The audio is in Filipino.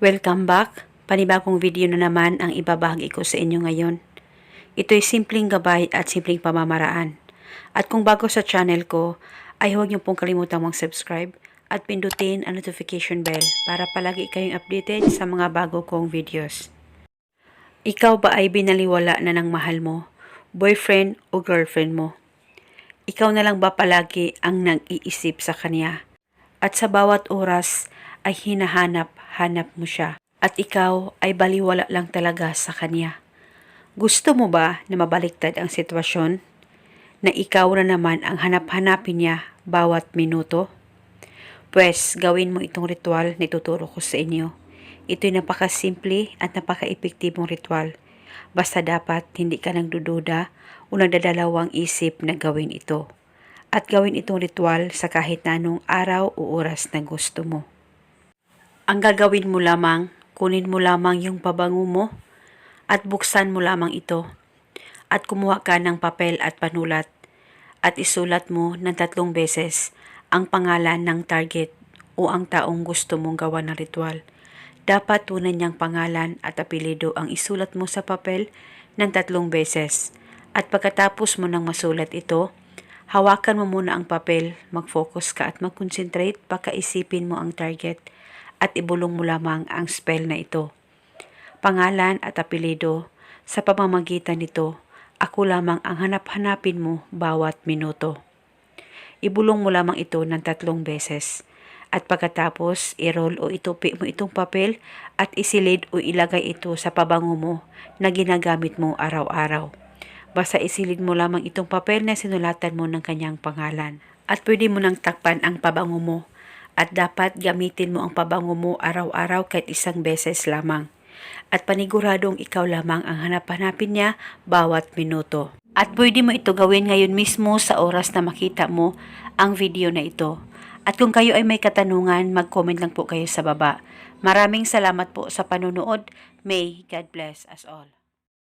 Welcome back. Panibagong video na naman ang ibabahagi ko sa inyo ngayon. Ito'y simpleng gabay at simpleng pamamaraan. At kung bago sa channel ko, ay huwag niyo pong kalimutang mag-subscribe at pindutin ang notification bell para palagi kayong updated sa mga bago kong videos. Ikaw ba ay binaliwala na ng mahal mo, boyfriend o girlfriend mo? Ikaw na lang ba palagi ang nag-iisip sa kanya? At sa bawat oras ay hinahanap-hanap mo siya at ikaw ay baliwala lang talaga sa kanya. Gusto mo ba na mabaliktad ang sitwasyon? Na ikaw na naman ang hanap-hanapin niya bawat minuto? Pwes, gawin mo itong ritual na ituturo ko sa inyo. Ito'y napakasimple at napaka-epektibong ritual. Basta dapat hindi ka nagdududa o nagdadalawang isip na gawin ito. At gawin itong ritual sa kahit anong araw o oras na gusto mo. Ang gagawin mo lamang, kunin mo lamang yung pabango mo at buksan mo lamang ito. At kumuha ka ng papel at panulat at isulat mo ng tatlong beses ang pangalan ng target o ang taong gusto mong gawa ng ritual. Dapat tunay niyang pangalan at apelido ang isulat mo sa papel ng tatlong beses. At pagkatapos mo nang masulat ito, hawakan mo muna ang papel, mag-focus ka at mag-concentrate, pagkaisipin mo ang target at ibulong mo lamang ang spell na ito. Pangalan at apelido, sa pamamagitan nito, ako lamang ang hanap-hanapin mo bawat minuto. Ibulong mo lamang ito ng tatlong beses. At pagkatapos, i-roll o itupi mo itong papel at isilid o ilagay ito sa pabango mo na ginagamit mo araw-araw. Basta isilid mo lamang itong papel na sinulatan mo ng kanyang pangalan. At pwede mo nang takpan ang pabango mo. At dapat gamitin mo ang pabango mo araw-araw kahit isang beses lamang. At paniguradong ikaw lamang ang hanap-hanapin niya bawat minuto. At pwede mo ito gawin ngayon mismo sa oras na makita mo ang video na ito. At kung kayo ay may katanungan, mag-comment lang po kayo sa baba. Maraming salamat po sa panonood. May God bless us all.